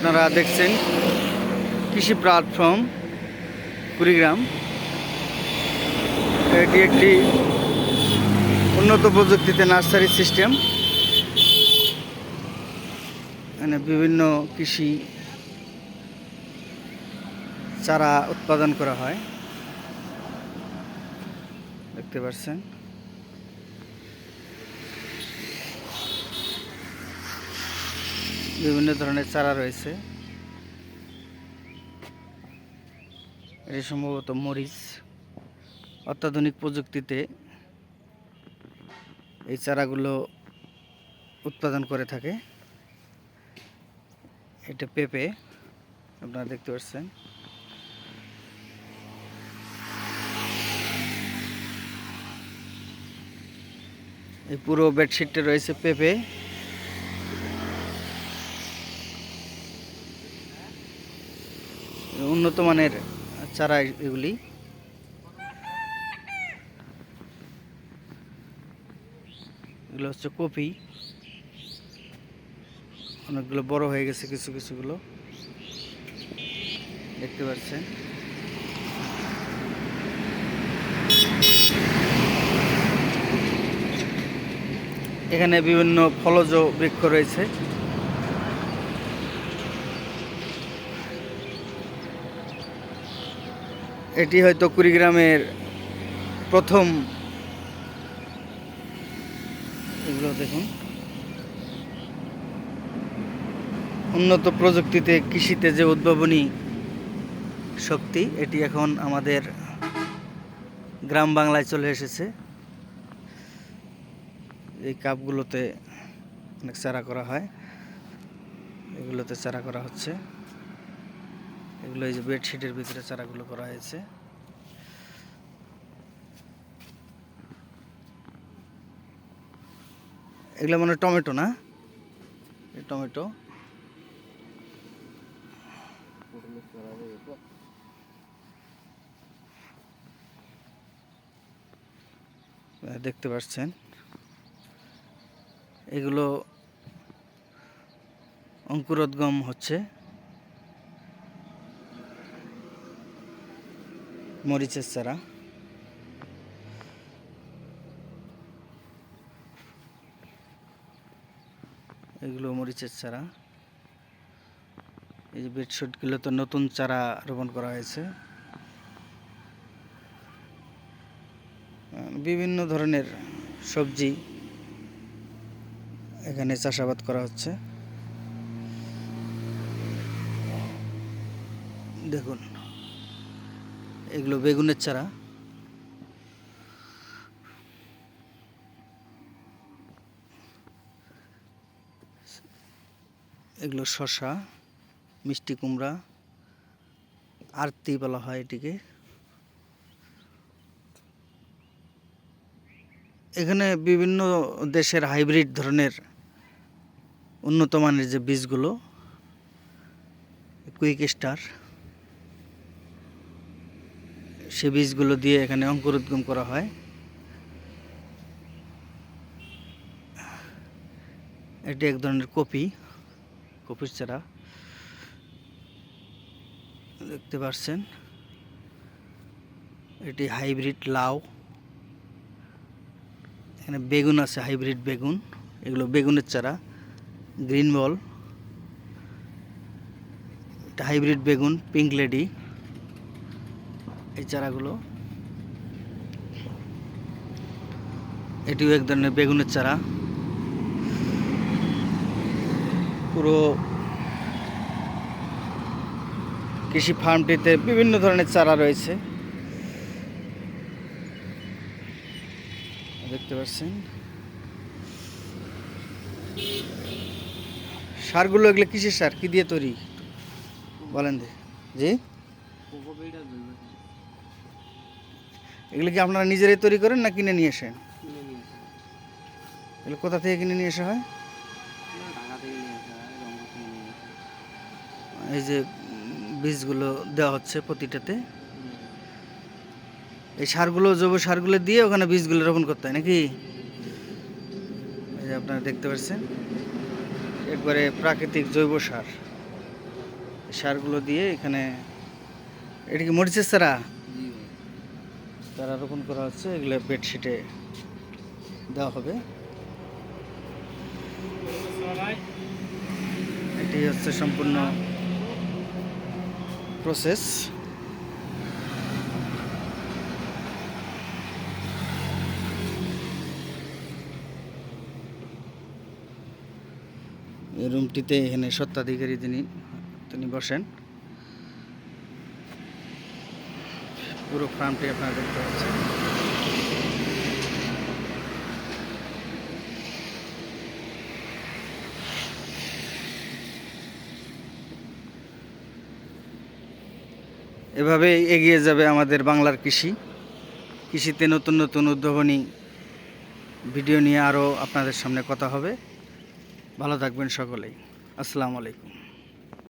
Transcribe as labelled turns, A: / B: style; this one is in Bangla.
A: আপনারা দেখছেন কৃষি প্ল্যাটফর্ম কুড়িগ্রাম। এটি একটি উন্নত প্রযুক্তিতে নার্সারি সিস্টেম এখানে বিভিন্ন কৃষি চারা উৎপাদন করা হয়। দেখতে পাচ্ছেন। বিভিন্ন ধরনের চারা রয়েছে। এটি সম্ভবত মরিচ। অত্যাধুনিক প্রযুক্তিতে এই চারাগুলো উৎপাদন করে থাকে। এটা পেঁপে, আপনারা দেখতে পাচ্ছেন। এই পুরো বেডশিটটা রয়েছে পেঁপে। উন্নত মানের চারা এগুলি। এগুলো হচ্ছে কপি। অনেকগুলো বড় হয়ে গেছে কিছু কিছুগুলো। দেখতে পাচ্ছেন। এখানে বিভিন্ন ফলজ বৃক্ষ রয়েছে। এটি হয়তো কুড়িগ্রামের প্রথম। এগুলো দেখুন। উন্নত প্রযুক্তিতে কৃষিতে যে উদ্ভাবনী শক্তি, এটি এখন আমাদের গ্রাম বাংলায় চলে এসেছে। এই কাপগুলোতে অনেক চারা করা হয়। এগুলোতে চারা করা হচ্ছে। এগুলো এই যে বেডশিটের ভিতরে চারাগুলো করা হয়েছে। এগুলো মানে টমেটো না? টমেটো। দেখতে পাচ্ছেন। এগুলো অঙ্কুরোদ্গম হচ্ছে। মরিচের চারা। এগুলো মরিচের চারা। এই যে বেডশিটগুলো তো নতুন চারা রোপণ করা হয়েছে। বিভিন্ন ধরনের সবজি এখানে চাষাবাদ করা হচ্ছে। দেখুন। এগুলো বেগুনের চারা। এগুলো শশা মিষ্টি কুমড়া, আরতি বলা হয় এটিকে। এখানে বিভিন্ন দেশের হাইব্রিড ধরনের উন্নত মানের যে বীজগুলো, কুইক স্টার। সে বীজগুলো দিয়ে এখানে অঙ্কুরোদ্গম করা হয়। এটি এক ধরনের কপি, কপির চারা। দেখতে পাচ্ছেন, এটি হাইব্রিড লাউ। এখানে বেগুন আছে, হাইব্রিড বেগুন। এগুলো বেগুনের চারা, গ্রিন বল। এটা হাইব্রিড বেগুন, পিঙ্ক লেডি। এই চারাগুলো। এটিও এক ধরনের বেগুনের চারা। পুরো কৃষি ফার্মটিতে বিভিন্ন ধরনের চারা রয়েছে। দেখতে পাচ্ছেন। সারগুলো এগুলো কিসের সার? কি দিয়ে তৈরি? বলেন জি? এগুলো কি আপনারা নিজেরাই তৈরি করেন না কিনে নিয়ে আসেন? এগুলো কোথা থেকে কিনে নিয়ে আসা হয়? এই যে বীজগুলো দেওয়া হচ্ছে প্রতিটাতে? এই সারগুলো জৈব সারগুলো দিয়ে ওখানে বীজগুলো রোপণ করতে হয় নাকি? এই যে আপনারা দেখতে পাচ্ছেন একবারে প্রাকৃতিক জৈব সার। সারগুলো দিয়ে এখানে এটা কি মরিচের চারা?
B: ভাই
A: রোপণ করা হচ্ছে, এগুলো বেডশিটে দেওয়া হবে। এটি হচ্ছে সম্পূর্ণ প্রসেস এই রুমটিতে এখানে সত্ত্বাধিকারী তিনি তিনি বসেন। পুরো ফার্মটি আপনারা দেখতে পাচ্ছেন। এভাবে এগিয়ে যাবে আমাদের বাংলার কৃষি। কৃষিতে নতুন নতুন উদ্ভাবনী ভিডিও নিয়ে আরও আপনাদের সামনে কথা হবে। ভালো থাকবেন সকলেই। আসসালামু আলাইকুম।